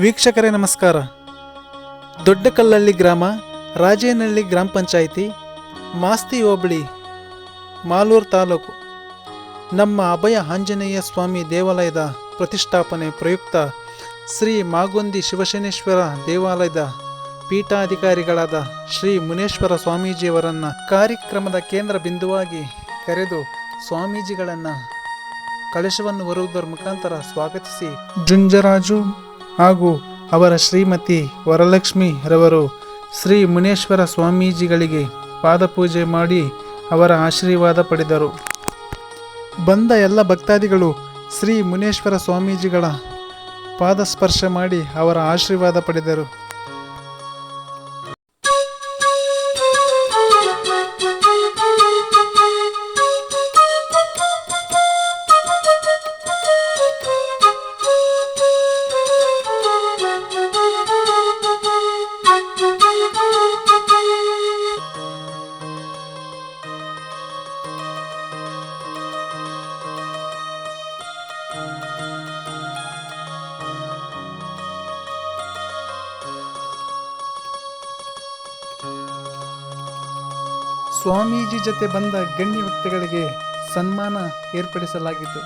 ವೀಕ್ಷಕರೇ, ನಮಸ್ಕಾರ. ದೊಡ್ಡಕಲ್ಲಳ್ಳಿ ಗ್ರಾಮ, ರಾಜೇನಹಳ್ಳಿ ಗ್ರಾಮ ಪಂಚಾಯಿತಿ, ಮಾಸ್ತಿ ಹೋಬಳಿ, ಮಾಲೂರು ತಾಲೂಕು. ನಮ್ಮ ಅಭಯ ಆಂಜನೇಯ ಸ್ವಾಮಿ ದೇವಾಲಯದ ಪ್ರತಿಷ್ಠಾಪನೆ ಪ್ರಯುಕ್ತ ಶ್ರೀ ಮಾಗುಂದಿ ಶಿವಶನೇಶ್ವರ ದೇವಾಲಯದ ಪೀಠಾಧಿಕಾರಿಗಳಾದ ಶ್ರೀ ಮುನೇಶ್ವರ ಸ್ವಾಮೀಜಿಯವರನ್ನು ಕಾರ್ಯಕ್ರಮದ ಕೇಂದ್ರ ಬಿಂದುವಾಗಿ ಕರೆದು ಸ್ವಾಮೀಜಿಗಳನ್ನು ಕಳಶವನ್ನು ಹೊರುವುದರ ಮುಖಾಂತರ ಸ್ವಾಗತಿಸಿ. ಜುಂಜರಾಜು ಹಾಗೂ ಅವರ ಶ್ರೀಮತಿ ವರಲಕ್ಷ್ಮಿ ರವರು ಶ್ರೀ ಮುನೇಶ್ವರ ಸ್ವಾಮೀಜಿಗಳಿಗೆ ಪಾದಪೂಜೆ ಮಾಡಿ ಅವರ ಆಶೀರ್ವಾದ ಪಡೆದರು. ಬಂದ ಎಲ್ಲ ಭಕ್ತಾದಿಗಳು ಶ್ರೀ ಮುನೇಶ್ವರ ಸ್ವಾಮೀಜಿಗಳ ಪಾದಸ್ಪರ್ಶ ಮಾಡಿ ಅವರ ಆಶೀರ್ವಾದ ಪಡೆದರು. ಸ್ವಾಮೀಜಿ ಜೊತೆ ಬಂದ ಗಣ್ಯ ವ್ಯಕ್ತಿಗಳಿಗೆ ಸನ್ಮಾನ ಏರ್ಪಡಿಸಲಾಗಿತ್ತು.